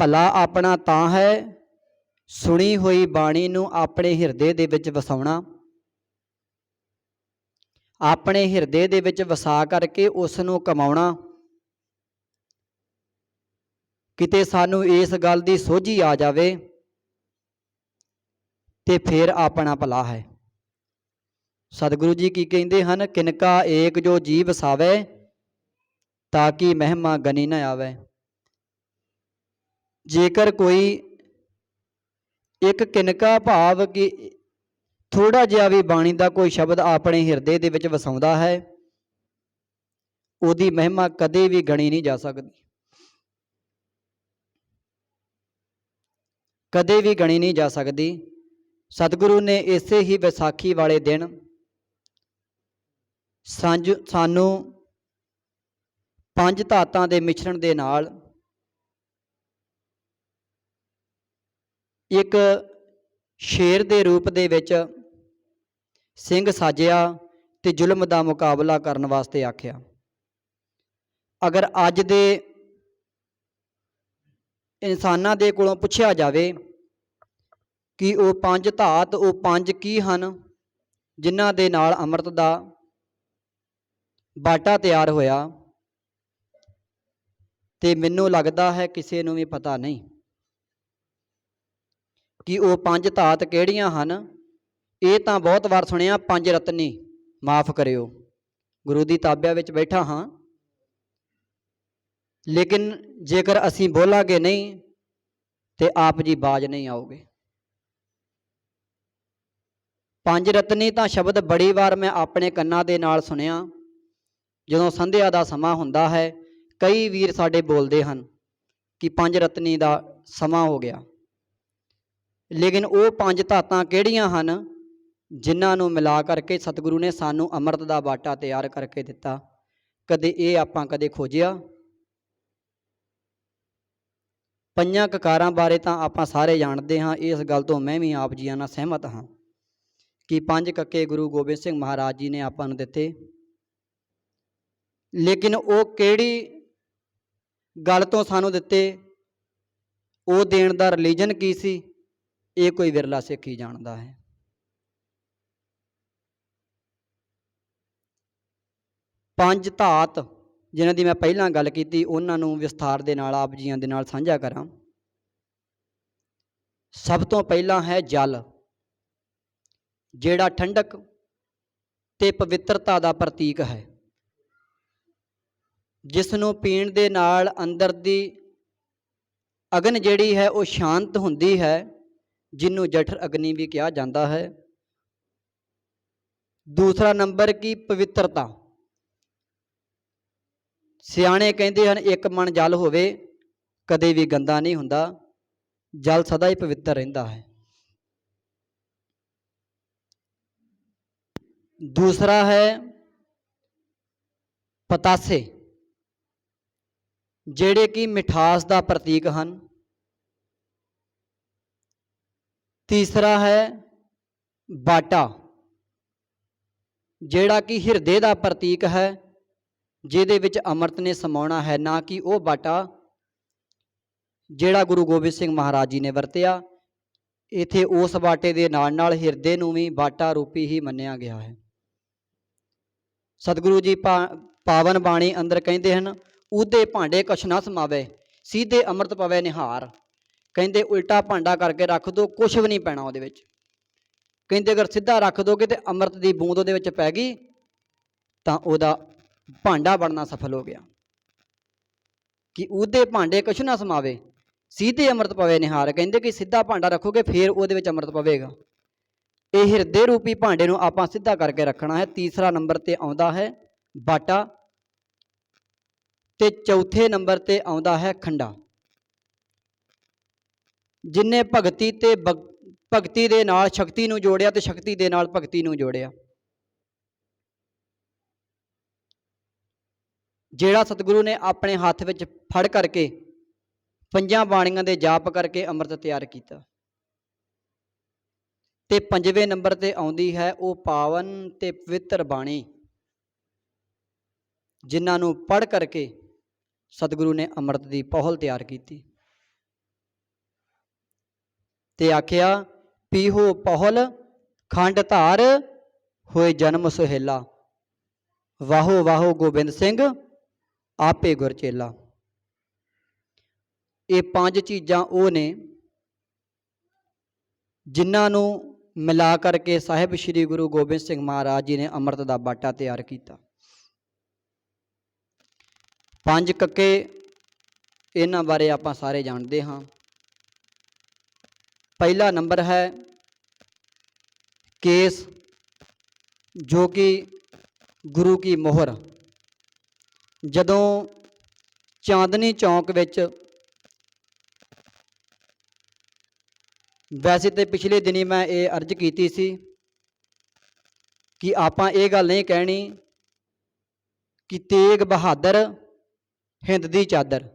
ਭਲਾ ਆਪਣਾ ਤਾਂ ਹੈ, ਸੁਣੀ ਹੋਈ ਬਾਣੀ ਨੂੰ ਆਪਣੇ ਹਿਰਦੇ ਦੇ ਵਿੱਚ ਵਸਾਉਣਾ। ਆਪਣੇ ਹਿਰਦੇ ਦੇ ਵਿੱਚ ਵਸਾ ਕਰਕੇ ਉਸ ਨੂੰ ਕਮਾਉਣਾ। ਕਿਤੇ ਸਾਨੂੰ ਇਸ ਗੱਲ ਦੀ ਸੋਝੀ ਆ ਜਾਵੇ, ਤੇ ਫਿਰ ਆਪਣਾ ਭਲਾ ਹੈ। ਸਤਿਗੁਰੂ ਜੀ ਕੀ ਕਹਿੰਦੇ ਹਨ, ਕਿਨਕਾ ਏਕ ਜੋ ਜੀ ਵਸਾਵੇ ਤਾਂ ਕਿ ਮਹਿਮਾ ਗਨੀ ਨਾ ਆਵੇ। ਜੇਕਰ ਕੋਈ ਇੱਕ ਕਿਨਕਾ ਭਾਵ ਕਿ ਥੋੜਾ ਜਿਹਾ ਵੀ ਬਾਣੀ ਦਾ ਕੋਈ ਸ਼ਬਦ ਆਪਣੇ ਹਿਰਦੇ ਦੇ ਵਿੱਚ ਵਸਾਉਂਦਾ ਹੈ, ਉਹਦੀ ਮਹਿਮਾ ਕਦੇ ਵੀ ਗਣੀ ਨਹੀਂ ਜਾ ਸਕਦੀ। ਕਦੇ ਵੀ ਗਣੀ ਨਹੀਂ ਜਾ ਸਕਦੀ। ਸਤਿਗੁਰੂ ਨੇ ਇਸੇ ਹੀ ਵਿਸਾਖੀ ਵਾਲੇ ਦਿਨ ਸਾਂਝ, ਸਾਨੂੰ ਪੰਜ ਧਾਤਾਂ ਦੇ ਮਿਸ਼ਰਣ ਦੇ ਨਾਲ ਇੱਕ ਸ਼ੇਰ ਦੇ ਰੂਪ ਦੇ ਵਿੱਚ ਸਿੰਘ ਸਾਜਿਆ ਤੇ ਜ਼ੁਲਮ ਦਾ ਮੁਕਾਬਲਾ ਕਰਨ ਵਾਸਤੇ ਆਖਿਆ। ਅਗਰ ਅੱਜ ਦੇ ਇਨਸਾਨਾਂ ਦੇ ਕੋਲੋਂ ਪੁੱਛਿਆ ਜਾਵੇ ਕਿ ਉਹ ਪੰਜ ਧਾਤ, ਉਹ ਪੰਜ ਕੀ ਹਨ ਜਿਨ੍ਹਾਂ ਦੇ ਨਾਲ ਅੰਮ੍ਰਿਤ ਦਾ ਬਾਟਾ ਤਿਆਰ ਹੋਇਆ, ਤੇ ਮੈਨੂੰ ਲੱਗਦਾ ਹੈ ਕਿਸੇ ਨੂੰ ਵੀ ਪਤਾ ਨਹੀਂ। ਕਿ ਉਹ ਪੰਜ ਧਾਤ ਕਿਹੜੀਆਂ ਹਨ? ਇਹ ਤਾਂ ਬਹੁਤ ਵਾਰ ਸੁਣਿਆ, ਪੰਜ ਰਤਨੀ, ਮਾਫ ਕਰਿਓ। ਗੁਰੂ ਦੀ ਤਾਬਿਆ ਵਿੱਚ ਬੈਠਾ ਹਾਂ। ਲੇਕਿਨ ਜੇਕਰ ਅਸੀਂ ਬੋਲਾਂਗੇ ਨਹੀਂ, ਤੇ ਆਪ ਜੀ ਬਾਜ ਨਹੀਂ ਆਓਗੇ। ਪੰਜ ਰਤਨੀ ਤਾਂ ਸ਼ਬਦ ਬੜੀ ਵਾਰ ਮੈਂ ਆਪਣੇ ਕੰਨਾਂ ਦੇ ਨਾਲ ਸੁਣਿਆ। ਜਦੋਂ ਸੰਧਿਆ ਦਾ ਸਮਾਂ ਹੁੰਦਾ ਹੈ, ਕਈ ਵੀਰ ਸਾਡੇ ਬੋਲਦੇ ਹਨ ਕਿ ਪੰਜ ਰਤਨੀ ਦਾ ਸਮਾਂ ਹੋ ਗਿਆ। ਲੇਕਿਨ ਉਹ ਪੰਜ ਧਾਤਾਂ ਕਿਹੜੀਆਂ ਹਨ? ਜਿਨ੍ਹਾਂ ਨੂੰ ਮਿਲਾ ਕਰਕੇ ਸਤਿਗੁਰੂ ਨੇ ਸਾਨੂੰ ਅੰਮ੍ਰਿਤ ਦਾ ਬਾਟਾ ਤਿਆਰ ਕਰਕੇ ਦਿੱਤਾ। ਕਦੇ ਇਹ ਆਪਾਂ ਕਦੇ ਖੋਜਿਆ? ਪੰਜਾਂ ਕਕਾਰਾਂ ਬਾਰੇ ਤਾਂ ਆਪਾਂ ਸਾਰੇ ਜਾਣਦੇ ਹਾਂ। ਇਸ ਗੱਲ ਤੋਂ ਮੈਂ ਵੀ ਆਪ ਜੀਆਂ ਨਾਲ ਸਹਿਮਤ ਹਾਂ ਕਿ ਪੰਜ ਕੱਕੇ ਗੁਰੂ ਗੋਬਿੰਦ ਸਿੰਘ ਮਹਾਰਾਜ ਜੀ ਨੇ ਆਪਾਂ ਨੂੰ ਦਿੱਤੇ। ਲੇਕਿਨ ਉਹ ਕਿਹੜੀ ਗੱਲ ਤੋਂ ਸਾਨੂੰ ਦਿੱਤੇ? ਉਹ ਦੇਣ ਦਾ ਰਿਲੀਜਨ ਕੀ ਸੀ? ਇਹ ਕੋਈ ਵਿਰਲਾ ਸਿੱਖ ਹੀ ਜਾਣਦਾ ਹੈ। ਪੰਜ ਧਾਤ, ਜਿਨ੍ਹਾਂ ਦੀ ਮੈਂ ਪਹਿਲਾਂ ਗੱਲ ਕੀਤੀ, ਉਹਨਾਂ ਨੂੰ ਵਿਸਥਾਰ ਦੇ ਨਾਲ, ਆਪ ਜੀਆਂ ਦੇ ਨਾਲ ਸਾਂਝਾ ਕਰਾਂ। ਸਭ ਤੋਂ ਪਹਿਲਾਂ ਹੈ ਜਲ, ਜਿਹੜਾ ਠੰਡਕ ਤੇ ਪਵਿੱਤਰਤਾ ਦਾ ਪ੍ਰਤੀਕ ਹੈ। ਜਿਸ ਨੂੰ ਪੀਣ ਦੇ ਨਾਲ ਅੰਦਰ ਦੀ ਅਗਨ ਜਿਹੜੀ ਹੈ, ਉਹ ਸ਼ਾਂਤ ਹੁੰਦੀ ਹੈ। ਜਿਹਨੂੰ ਜਠਰ ਅਗਨੀ ਵੀ ਕਿਹਾ ਜਾਂਦਾ ਹੈ ਦੂਸਰਾ ਨੰਬਰ ਕੀ ਪਵਿੱਤਰਤਾ ਸਿਆਣੇ ਕਹਿੰਦੇ ਹਨ ਇੱਕ ਮਨ ਜਲ ਹੋਵੇ ਕਦੇ ਵੀ ਗੰਦਾ ਨਹੀਂ ਹੁੰਦਾ ਜਲ ਸਦਾ ਹੀ ਪਵਿੱਤਰ ਰਹਿੰਦਾ ਹੈ ਦੂਸਰਾ ਹੈ ਪਤਾਸੇ ਜਿਹੜੇ ਕਿ ਮਿਠਾਸ ਦਾ ਪ੍ਰਤੀਕ ਹਨ ਤੀਸਰਾ ਹੈ ਬਾਟਾ, ਜਿਹੜਾ ਕਿ ਹਿਰਦੇ ਦਾ ਪ੍ਰਤੀਕ ਹੈ, ਜਿਹਦੇ ਵਿੱਚ ਅੰਮ੍ਰਿਤ ਨੇ ਸਮਾਉਣਾ ਹੈ, ਨਾ ਕਿ ਉਹ ਬਾਟਾ ਜਿਹੜਾ ਗੁਰੂ ਗੋਬਿੰਦ ਸਿੰਘ ਮਹਾਰਾਜ ਜੀ ਨੇ ਵਰਤਿਆ। ਇਥੇ ਉਸ ਬਾਟੇ ਦੇ ਨਾਲ ਨਾਲ ਹਿਰਦੇ ਨੂੰ ਵੀ ਬਾਟਾ ਰੂਪੀ ਹੀ ਮੰਨਿਆ ਗਿਆ ਹੈ। ਸਤਿਗੁਰੂ ਜੀ ਪਾਵਨ ਬਾਣੀ ਅੰਦਰ ਕਹਿੰਦੇ ਹਨ ਉਹਦੇ ਭਾਂਡੇ ਕਛ ਨਾ ਸਮਾਵੇ, ਸੀਧੇ ਅੰਮ੍ਰਿਤ ਪਵੇ ਨਿਹਾਰ। ਕਹਿੰਦੇ ਉਲਟਾ ਭਾਂਡਾ ਕਰਕੇ ਰੱਖ ਦੋ ਕੁਝ ਵੀ ਨਹੀਂ ਪੈਣਾ ਉਹਦੇ ਵਿੱਚ। ਕਹਿੰਦੇ ਅਗਰ ਸਿੱਧਾ ਰੱਖ ਦੋਗੇ ਤੇ ਅੰਮ੍ਰਿਤ ਦੀ ਬੂੰਦ ਉਹਦੇ ਵਿੱਚ ਪੈ ਗਈ, ਤਾਂ ਉਹਦਾ ਭਾਂਡਾ ਬਣਨਾ ਸਫਲ ਹੋ ਗਿਆ। ਕਿ ਉਹਦੇ ਭਾਂਡੇ ਕੁਛ ਨਾ ਸਮਾਵੇ, ਸਿੱਧੇ ਅੰਮ੍ਰਿਤ ਪਵੇ ਨਿਹਾਰ। ਕਹਿੰਦੇ ਕਿ ਸਿੱਧਾ ਭਾਂਡਾ ਰੱਖੋਗੇ, ਫਿਰ ਉਹਦੇ ਵਿੱਚ ਅੰਮ੍ਰਿਤ ਪਵੇਗਾ। ਇਹ ਹਿਰਦੇ ਰੂਪੀ ਭਾਂਡੇ ਨੂੰ ਆਪਾਂ ਸਿੱਧਾ ਕਰਕੇ ਰੱਖਣਾ ਹੈ। ਤੀਸਰਾ ਨੰਬਰ ਤੇ ਆਉਂਦਾ ਹੈ ਬਾਟਾ ਤੇ ਚੌਥੇ ਨੰਬਰ ਤੇ ਆਉਂਦਾ ਹੈ ਖੰਡਾ। ਜਿਨੇ ਭਗਤੀ ਤੇ ਭਗ- ਭਗਤੀ ਦੇ ਨਾਲ ਸ਼ਕਤੀ ਨੂੰ ਜੋੜਿਆ ਤੇ ਸ਼ਕਤੀ ਦੇ ਨਾਲ ਭਗਤੀ ਨੂੰ ਜੋੜਿਆ। ਜਿਹੜਾ ਸਤਿਗੁਰੂ ਨੇ ਆਪਣੇ ਹੱਥ ਵਿੱਚ ਫੜ ਕਰਕੇ ਪੰਜਾਂ ਬਾਣੀਆਂ ਦੇ ਜਾਪ ਕਰਕੇ ਅੰਮ੍ਰਿਤ ਤਿਆਰ ਕੀਤਾ। ਤੇ ਪੰਜਵੇਂ ਨੰਬਰ ਤੇ ਆਉਂਦੀ ਹੈ, ਉਹ ਪਾਵਨ ਤੇ ਪਵਿੱਤਰ ਬਾਣੀ। ਜਿਨ੍ਹਾਂ ਨੂੰ ਪੜ੍ਹ ਕਰਕੇ ਸਤਿਗੁਰੂ ਨੇ ਅੰਮ੍ਰਿਤ ਦੀ ਪਹਲ ਤਿਆਰ ਕੀਤੀ। ਤੇ ਆਖਿਆ, ਪੀਹੋ ਪਹਲ, ਖੰਡ ਧਾਰ, ਹੋਏ ਜਨਮ ਸੁਹੇਲਾ। ਵਾਹੋ ਵਾਹੋ ਗੋਬਿੰਦ ਸਿੰਘ, ਆਪੇ ਗੁਰਚੇਲਾ ਇਹ ਪੰਜ ਚੀਜ਼ਾਂ ਉਹ ਨੇ ਜਿਨ੍ਹਾਂ ਨੂੰ ਮਿਲਾ ਕਰਕੇ ਸਾਹਿਬ ਸ੍ਰੀ ਗੁਰੂ ਗੋਬਿੰਦ ਸਿੰਘ ਮਹਾਰਾਜ ਜੀ ਨੇ ਅੰਮ੍ਰਿਤ ਦਾ ਬਾਟਾ ਤਿਆਰ ਕੀਤਾ। ਪੰਜ ਕੱਕੇ, ਇਹਨਾਂ ਬਾਰੇ ਆਪਾਂ ਸਾਰੇ ਜਾਣਦੇ ਹਾਂ। ਪਹਿਲਾ ਨੰਬਰ ਹੈ ਕੇਸ ਜੋ ਕਿ ਗੁਰੂ ਕੀ ਮੋਹਰ। ਜਦੋਂ ਚਾਂਦਨੀ ਚੌਂਕ ਵਿੱਚ ਵੈਸੇ ਤੇ ਪਿਛਲੇ ਦਿਨੀ ਮੈਂ ਇਹ ਅਰਜ਼ ਕੀਤੀ ਸੀ ਕਿ ਆਪਾਂ ਇਹ ਗੱਲ ਨਹੀਂ ਕਹਿਣੀ ਕਿ ਤੇਗ ਬਹਾਦਰ ਹਿੰਦ ਦੀ ਚਾਦਰ।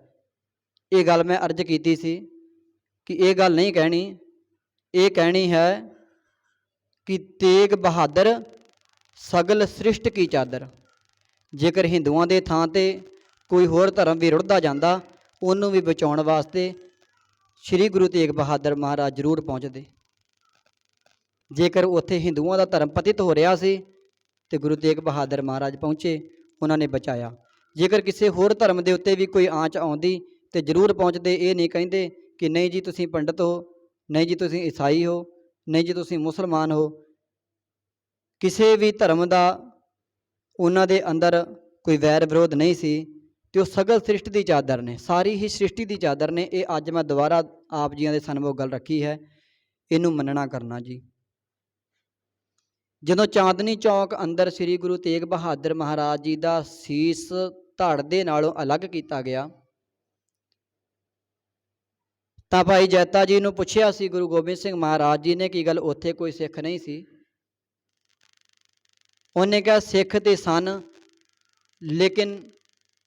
ਇਹ ਗੱਲ ਮੈਂ ਅਰਜ਼ ਕੀਤੀ ਸੀ ਕਿ ਇਹ ਗੱਲ ਨਹੀਂ ਕਹਿਣੀ ਇਹ ਕਹਿਣੀ ਹੈ ਕਿ ਤੇਗ ਬਹਾਦਰ ਸਗਲ ਸ੍ਰਿਸ਼ਟ ਕੀ ਚਾਦਰ? ਜੇਕਰ ਹਿੰਦੂਆਂ ਦੇ ਥਾਂ ਤੇ ਕੋਈ ਹੋਰ ਧਰਮ ਵੀ ਰੁੜਦਾ ਜਾਂਦਾ, ਉਹਨੂੰ ਵੀ ਬਚਾਉਣ ਵਾਸਤੇ ਸ੍ਰੀ ਗੁਰੂ ਤੇਗ ਬਹਾਦਰ ਮਹਾਰਾਜ ਜ਼ਰੂਰ ਪਹੁੰਚਦੇ। ਜੇਕਰ ਉੱਥੇ ਹਿੰਦੂਆਂ ਦਾ ਧਰਮ ਪਤਿਤ ਹੋ ਰਿਹਾ ਸੀ, ਤੇ ਗੁਰੂ ਤੇਗ ਬਹਾਦਰ ਮਹਾਰਾਜ ਪਹੁੰਚੇ, ਉਹਨਾਂ ਨੇ ਬਚਾਇਆ। ਜੇਕਰ ਕਿਸੇ ਹੋਰ ਧਰਮ ਦੇ ਉੱਤੇ ਵੀ ਕੋਈ ਆਂਚ ਆਉਂਦੀ, ਤੇ ਜ਼ਰੂਰ ਪਹੁੰਚਦੇ, ਇਹ ਨਹੀਂ ਕਹਿੰਦੇ ਕਿ ਨਹੀਂ ਜੀ, ਤੁਸੀਂ ਪੰਡਤ ਹੋ ਨਹੀਂ ਜੀ ਤੁਸੀਂ ਈਸਾਈ ਹੋ, ਨਹੀਂ ਜੀ ਤੁਸੀਂ ਮੁਸਲਮਾਨ ਹੋ, ਕਿਸੇ ਵੀ ਧਰਮ ਦਾ ਉਹਨਾਂ ਦੇ ਅੰਦਰ ਕੋਈ ਵੈਰ ਵਿਰੋਧ ਨਹੀਂ ਸੀ ਤੇ ਉਹ ਸਗਲ ਸ੍ਰਿਸ਼ਟੀ ਦੀ ਚਾਦਰ ਨੇ, ਸਾਰੀ ਹੀ ਸ੍ਰਿਸ਼ਟੀ ਦੀ ਚਾਦਰ ਨੇ, ਇਹ ਅੱਜ ਮੈਂ ਦੁਬਾਰਾ ਆਪ ਜੀਆਂ ਦੇ ਸਨਮੁਖ ਗੱਲ ਰੱਖੀ ਹੈ, ਇਹਨੂੰ ਮੰਨਣਾ ਕਰਨਾ ਜੀ। ਜਦੋਂ ਚਾਂਦਨੀ ਚੌਕ ਅੰਦਰ ਸ੍ਰੀ ਗੁਰੂ ਤੇਗ ਬਹਾਦਰ ਮਹਾਰਾਜ ਜੀ ਦਾ ਸੀਸ ਧੜ ਦੇ ਨਾਲੋਂ ਅਲੱਗ ਕੀਤਾ ਗਿਆ ਤਾਂ ਭਾਈ ਜੈਤਾ ਜੀ ਨੂੰ ਪੁੱਛਿਆ ਸੀ, ਗੁਰੂ ਗੋਬਿੰਦ ਸਿੰਘ ਮਹਾਰਾਜ ਜੀ ਨੇ ਕੀ ਗੱਲ ਉੱਥੇ ਕੋਈ ਸਿੱਖ ਨਹੀਂ ਸੀ। ਉਹਨੇ ਕਿਹਾ, ਸਿੱਖ ਤੇ ਸਨ, ਲੇਕਿਨ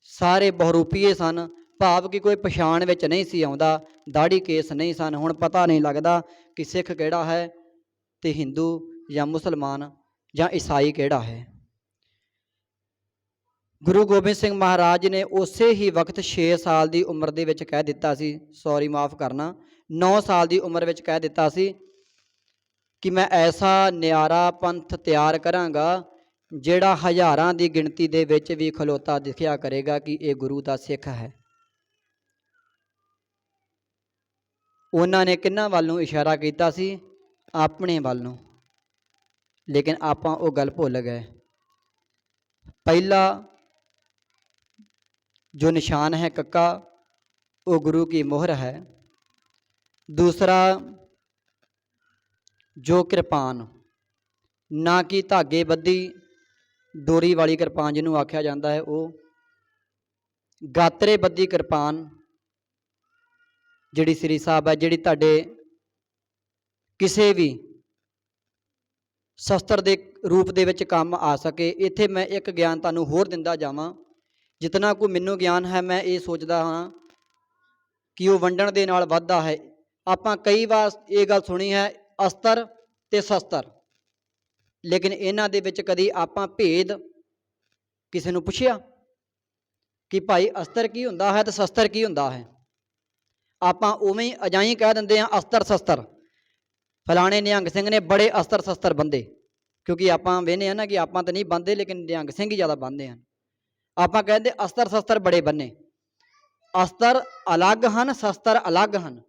ਸਾਰੇ ਬਹੁਰੂਪੀਏ ਸਨ। ਭਾਵ ਕਿ ਕੋਈ ਪਛਾਣ ਵਿੱਚ ਨਹੀਂ ਸੀ ਆਉਂਦਾ ਦਾੜੀ ਕੇਸ ਨਹੀਂ ਸਨ। ਹੁਣ ਪਤਾ ਨਹੀਂ ਲੱਗਦਾ ਕਿ ਸਿੱਖ ਕਿਹੜਾ ਹੈ, ਤੇ ਹਿੰਦੂ ਜਾਂ ਮੁਸਲਮਾਨ ਜਾਂ ਈਸਾਈ ਕਿਹੜਾ ਹੈ। ਗੁਰੂ ਗੋਬਿੰਦ ਸਿੰਘ ਮਹਾਰਾਜ ਨੇ ਉਸੇ ਹੀ ਵਕਤ 6 ਸਾਲ ਦੀ ਉਮਰ ਦੇ ਵਿੱਚ ਕਹਿ ਦਿੱਤਾ ਸੀ ਸੌਰੀ ਮਾਫ ਕਰਨਾ 9 ਸਾਲ ਦੀ ਉਮਰ ਵਿੱਚ ਕਹਿ ਦਿੱਤਾ ਸੀ ਕਿ ਮੈਂ ਐਸਾ ਨਿਆਰਾ ਪੰਥ ਤਿਆਰ ਕਰਾਂਗਾ ਜਿਹੜਾ ਹਜ਼ਾਰਾਂ ਦੀ ਗਿਣਤੀ ਦੇ ਵਿੱਚ ਵੀ ਖਲੋਤਾ ਦਿਖਿਆ ਕਰੇਗਾ ਕਿ ਇਹ ਗੁਰੂ ਦਾ ਸਿੱਖ ਹੈ। ਉਹਨਾਂ ਨੇ ਕਿੰਨਾਂ ਵੱਲ ਨੂੰ ਇਸ਼ਾਰਾ ਕੀਤਾ ਸੀ? ਆਪਣੇ ਵੱਲ। ਨੂੰ ਲੇਕਿਨ ਆਪਾਂ ਉਹ ਗੱਲ ਭੁੱਲ ਗਏ। ਪਹਿਲਾ ਜੋ ਨਿਸ਼ਾਨ ਹੈ ਕੱਕਾ, ਉਹ ਗੁਰੂ ਕੀ ਮੋਹਰ ਹੈ। ਦੂਸਰਾ, ਜੋ ਕਿਰਪਾਨ, ਨਾ ਕਿ ਧਾਗੇ ਬੱਧੀ ਡੋਰੀ ਵਾਲੀ ਕਿਰਪਾਨ ਜਿਹਨੂੰ ਆਖਿਆ ਜਾਂਦਾ ਹੈ, ਉਹ ਗਾਤਰੇ ਬੱਧੀ ਕਿਰਪਾਨ, ਜਿਹੜੀ ਸ੍ਰੀ ਸਾਹਿਬ ਹੈ, ਜਿਹੜੀ ਤੁਹਾਡੇ ਕਿਸੇ ਵੀ ਸ਼ਸਤਰ ਦੇ ਰੂਪ ਦੇ ਵਿੱਚ ਕੰਮ ਆ ਸਕੇ, ਇੱਥੇ ਮੈਂ ਇੱਕ ਗਿਆਨ ਤੁਹਾਨੂੰ ਹੋਰ ਦਿੰਦਾ ਜਾਵਾਂ। ਜਿਤਨਾ ਕੋ ਮੈਨੂੰ ਗਿਆਨ ਹੈ, ਮੈਂ ਇਹ ਸੋਚਦਾ ਹਾਂ ਕਿ ਉਹ ਵੰਡਣ ਦੇ ਨਾਲ ਵੱਧਦਾ ਹੈ। ਆਪਾਂ ਕਈ ਵਾਰ ਇਹ ਗੱਲ ਸੁਣੀ ਹੈ, ਅਸਤਰ ਤੇ ਸ਼ਸਤਰ। ਲੇਕਿਨ ਇਹਨਾਂ ਦੇ ਵਿੱਚ ਕਦੀ ਆਪਾਂ ਭੇਦ ਕਿਸੇ ਨੂੰ ਪੁੱਛਿਆ ਕਿ ਭਾਈ ਅਸਤਰ ਕੀ ਹੁੰਦਾ ਹੈ ਤੇ ਸ਼ਸਤਰ ਕੀ ਹੁੰਦਾ ਹੈ? ਆਪਾਂ ਉਵੇਂ ਹੀ ਅਜਾਈ ਕਹਿ ਦਿੰਦੇ ਹਾਂ, ਅਸਤਰ ਸ਼ਸਤਰ। ਫਲਾਣੇ ਨਿਹੰਗ ਸਿੰਘ ਨੇ ਬੜੇ ਅਸਤਰ ਸ਼ਸਤਰ ਬੰਦੇ, ਕਿਉਂਕਿ ਆਪਾਂ ਵੇਖਦੇ ਆ ਨਾ ਕਿ ਆਪਾਂ ਤਾਂ ਨਹੀਂ ਬੰਦੇ ਲੇਕਿਨ ਨਿਹੰਗ ਸਿੰਘ ਹੀ ਜ਼ਿਆਦਾ ਬੰਦੇ ਹਨ। ਆਪਾਂ ਕਹਿੰਦੇ ਅਸਤਰ ਸ਼ਸਤਰ ਬੜੇ ਬੰਨੇ। ਅਸਤਰ ਅਲੱਗ ਹਨ, ਸ਼ਸਤਰ ਅਲੱਗ ਹਨ।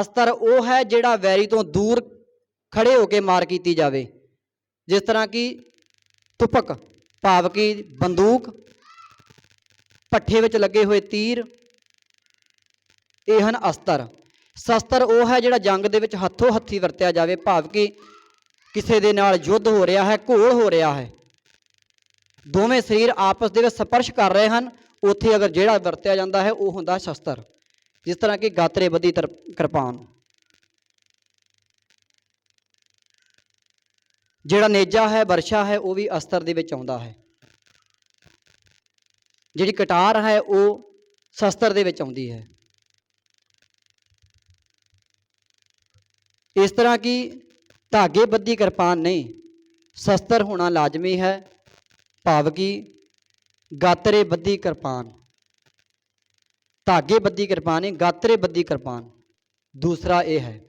ਅਸਤਰ ਉਹ ਹੈ ਜਿਹੜਾ ਵੈਰੀ ਤੋਂ ਦੂਰ ਖੜੇ ਹੋ ਕੇ ਮਾਰ ਕੀਤੀ ਜਾਵੇ। ਜਿਸ ਤਰ੍ਹਾਂ ਕਿ ਤੁਪਕ ਭਾਵ ਕਿ ਬੰਦੂਕ, ਪੱਠੇ ਵਿੱਚ ਲੱਗੇ ਹੋਏ ਤੀਰ, ਇਹ ਹਨ ਅਸਤਰ। ਸ਼ਸਤਰ ਉਹ ਹੈ ਜਿਹੜਾ ਜੰਗ ਦੇ ਵਿੱਚ ਹੱਥੋਂ ਹੱਥੀ ਵਰਤਿਆ ਜਾਵੇ ਭਾਵ ਕਿ ਕਿਸੇ ਦੇ ਨਾਲ ਯੁੱਧ ਹੋ ਰਿਹਾ ਹੈ, ਘੋਲ ਹੋ ਰਿਹਾ ਹੈ। ਦੋਵੇਂ ਸਰੀਰ ਆਪਸ ਦੇ ਵਿੱਚ ਸਪਰਸ਼ ਕਰ ਰਹੇ ਹਨ, ਉੱਥੇ ਅਗਰ ਜਿਹੜਾ ਵਰਤਿਆ ਜਾਂਦਾ ਹੈ, ਉਹ ਹੁੰਦਾ ਸ਼ਸਤਰ, ਜਿਸ ਤਰ੍ਹਾਂ ਕਿ ਗਾਤਰੇ ਬੱਧੀ ਤਰ- ਕਿਰਪਾਨ। ਜਿਹੜਾ ਨੇਜਾ ਹੈ, ਵਰਸ਼ਾ ਹੈ, ਉਹ ਵੀ ਅਸਤਰ ਦੇ ਵਿੱਚ ਆਉਂਦਾ ਹੈ। ਜਿਹੜੀ ਕਟਾਰ ਹੈ, ਉਹ ਸ਼ਸਤਰ ਦੇ ਵਿੱਚ ਆਉਂਦੀ ਹੈ। ਇਸ ਤਰ੍ਹਾਂ ਕਿ ਧਾਗੇ ਬੱਧੀ ਕਿਰਪਾਨ ਨਹੀਂ, ਸ਼ਸਤਰ ਹੋਣਾ ਲਾਜ਼ਮੀ ਹੈ ਭਾਵ ਕਿ ਗਾਤਰੇ ਬੱਧੀ ਕਿਰਪਾਨ। ਧਾਗੇ ਬੱਧੀ ਕਿਰਪਾਨ ਨਹੀਂ, ਗਾਤਰੇ ਬੱਧੀ ਕਿਰਪਾਨ। ਦੂਸਰਾ ਇਹ ਹੈ।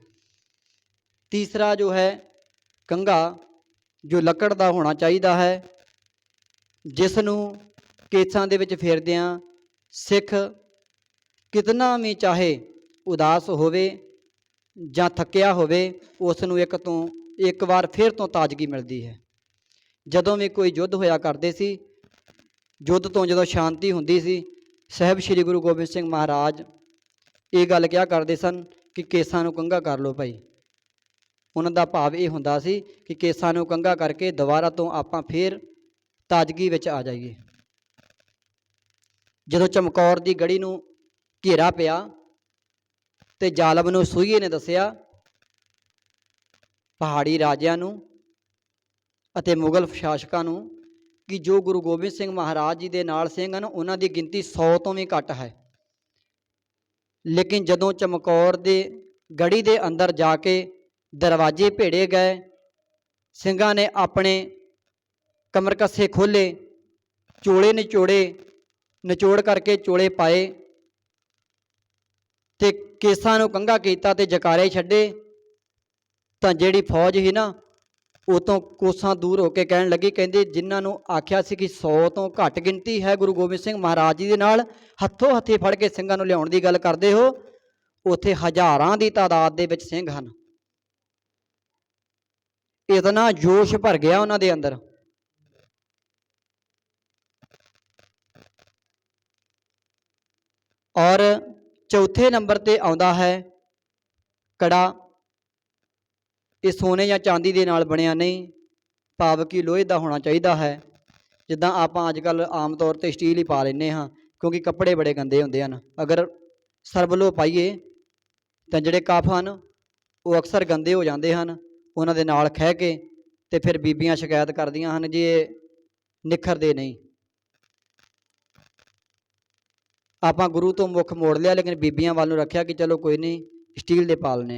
ਤੀਸਰਾ ਜੋ ਹੈ, ਕੰਘਾ, ਜੋ ਲੱਕੜ ਦਾ ਹੋਣਾ ਚਾਹੀਦਾ ਹੈ ਜਿਸ ਨੂੰ ਕੇਸਾਂ ਦੇ ਵਿੱਚ ਫੇਰਦਿਆਂ ਸਿੱਖ ਕਿਤਨਾ ਵੀ ਚਾਹੇ ਉਦਾਸ ਹੋਵੇ ਜਾਂ ਥੱਕਿਆ ਹੋਵੇ ਉਸ ਨੂੰ ਇੱਕ ਤੋਂ, ਇੱਕ ਵਾਰ ਫਿਰ ਤੋਂ ਤਾਜ਼ਗੀ ਮਿਲਦੀ ਹੈ। ਜਦੋਂ ਵੀ ਕੋਈ ਯੁੱਧ ਹੋਇਆ ਕਰਦੇ ਸੀ, ਯੁੱਧ ਤੋਂ ਜਦੋਂ ਸ਼ਾਂਤੀ ਹੁੰਦੀ ਸੀ, ਸਾਹਿਬ ਸ੍ਰੀ ਗੁਰੂ ਗੋਬਿੰਦ ਸਿੰਘ ਮਹਾਰਾਜ ਇਹ ਗੱਲ ਕਿਹਾ ਕਰਦੇ ਸਨ ਕਿ ਕੇਸਾਂ ਨੂੰ ਕੰਘਾ ਕਰ ਲਓ ਭਾਈ। ਉਹਨਾਂ ਦਾ ਭਾਵ ਇਹ ਹੁੰਦਾ ਸੀ ਕਿ ਕੇਸਾਂ ਨੂੰ ਕੰਘਾ ਕਰਕੇ ਦੁਬਾਰਾ ਤੋਂ ਆਪਾਂ ਫੇਰ ਤਾਜ਼ਗੀ ਵਿੱਚ ਆ ਜਾਈਏ। ਜਦੋਂ ਚਮਕੌਰ ਦੀ ਗੜੀ ਨੂੰ ਘੇਰਾ ਪਿਆ ਤੇ ਜ਼ਾਲਮ ਨੂੰ ਸੂਈਏ ਨੇ ਦੱਸਿਆ, ਪਹਾੜੀ ਰਾਜਿਆਂ ਨੂੰ ਅਤੇ ਮੁਗਲ ਸ਼ਾਸਕਾਂ ਨੂੰ ਕਿ ਜੋ ਗੁਰੂ ਗੋਬਿੰਦ ਸਿੰਘ ਮਹਾਰਾਜ ਜੀ ਦੇ ਨਾਲ ਸਿੰਘ ਹਨ, ਉਹਨਾਂ ਦੀ ਗਿਣਤੀ 100 ਤੋਂ ਵੀ ਘੱਟ ਹੈ। ਲੇਕਿਨ ਜਦੋਂ ਚਮਕੌਰ ਦੇ ਗੜੀ ਦੇ ਅੰਦਰ ਜਾ ਕੇ ਦਰਵਾਜ਼ੇ ਭੇੜੇ ਗਏ, ਸਿੰਘਾਂ ਨੇ ਆਪਣੇ ਕਮਰਕੱਸੇ ਖੋਲੇ ਚੋਲੇ ਨਿਚੋੜੇ, ਨਿਚੋੜ ਕਰਕੇ ਚੋਲੇ ਪਾਏ ਤੇ ਕੇਸਾਂ ਨੂੰ ਕੰਘਾ ਕੀਤਾ ਤੇ ਜਕਾਰੇ ਛੱਡੇ, ਤਾਂ ਜਿਹੜੀ ਫੌਜ ਸੀ ਨਾ ਉਹ ਤੋਂ ਕੋਸਾਂ ਦੂਰ ਹੋ ਕੇ ਕਹਿਣ ਲੱਗੀ, ਕਹਿੰਦੇ ਜਿਨ੍ਹਾਂ ਨੂੰ ਆਖਿਆ ਸੀ ਕਿ 100 ਤੋਂ ਘੱਟ ਗਿਣਤੀ ਹੈ, ਗੁਰੂ ਗੋਬਿੰਦ ਸਿੰਘ ਮਹਾਰਾਜ ਜੀ ਦੇ ਨਾਲ, ਹੱਥੋਂ ਹੱਥੀ ਫੜ ਕੇ ਸਿੰਘਾਂ ਨੂੰ ਲਿਆਉਣ ਦੀ ਗੱਲ ਕਰਦੇ ਹੋ, ਉੱਥੇ ਹਜ਼ਾਰਾਂ ਦੀ ਤਾਦਾਦ ਦੇ ਵਿੱਚ ਸਿੰਘ ਹਨ। ਇਤਨਾ ਜੋਸ਼ ਭਰ ਗਿਆ ਉਹਨਾਂ ਦੇ ਅੰਦਰ। ਔਰ ਚੌਥੇ ਨੰਬਰ ਤੇ ਆਉਂਦਾ ਹੈ, ਕੜਾ ਇਹ ਸੋਨੇ ਜਾਂ ਚਾਂਦੀ ਦੇ ਨਾਲ ਬਣਿਆ ਨਹੀਂ, ਭਾਵ ਕਿ ਲੋਹੇ ਦਾ ਹੋਣਾ ਚਾਹੀਦਾ ਹੈ। ਜਿੱਦਾਂ ਆਪਾਂ ਅੱਜ ਕੱਲ ਆਮ ਤੌਰ ਤੇ ਸਟੀਲ ਹੀ ਪਾ ਲੈਂਦੇ ਹਾਂ, ਕਿਉਂਕਿ ਕੱਪੜੇ ਬੜੇ ਗੰਦੇ ਹੁੰਦੇ ਹਨ। ਅਗਰ ਸਰਬਲੋ ਪਾਈਏ, ਤਾਂ ਜਿਹੜੇ ਕਫ ਹਨ, ਉਹ ਅਕਸਰ ਗੰਦੇ ਹੋ ਜਾਂਦੇ ਹਨ। ਉਹਨਾਂ ਦੇ ਨਾਲ ਖਹਿ ਕੇ ਤੇ ਫਿਰ ਬੀਬੀਆਂ ਸ਼ਿਕਾਇਤ ਕਰਦੀਆਂ ਹਨ ਜੀ ਇਹ ਨਿਖਰਦੇ ਨਹੀਂ। ਆਪਾਂ ਗੁਰੂ ਤੋਂ ਮੁੱਖ ਮੋੜ ਲਿਆ, ਲੇਕਿਨ ਬੀਬੀਆਂ ਵੱਲ ਨੂੰ ਰੱਖਿਆ ਕਿ ਚਲੋ ਕੋਈ ਨਹੀਂ, ਸਟੀਲ ਦੇ ਪਾਲਨੇ।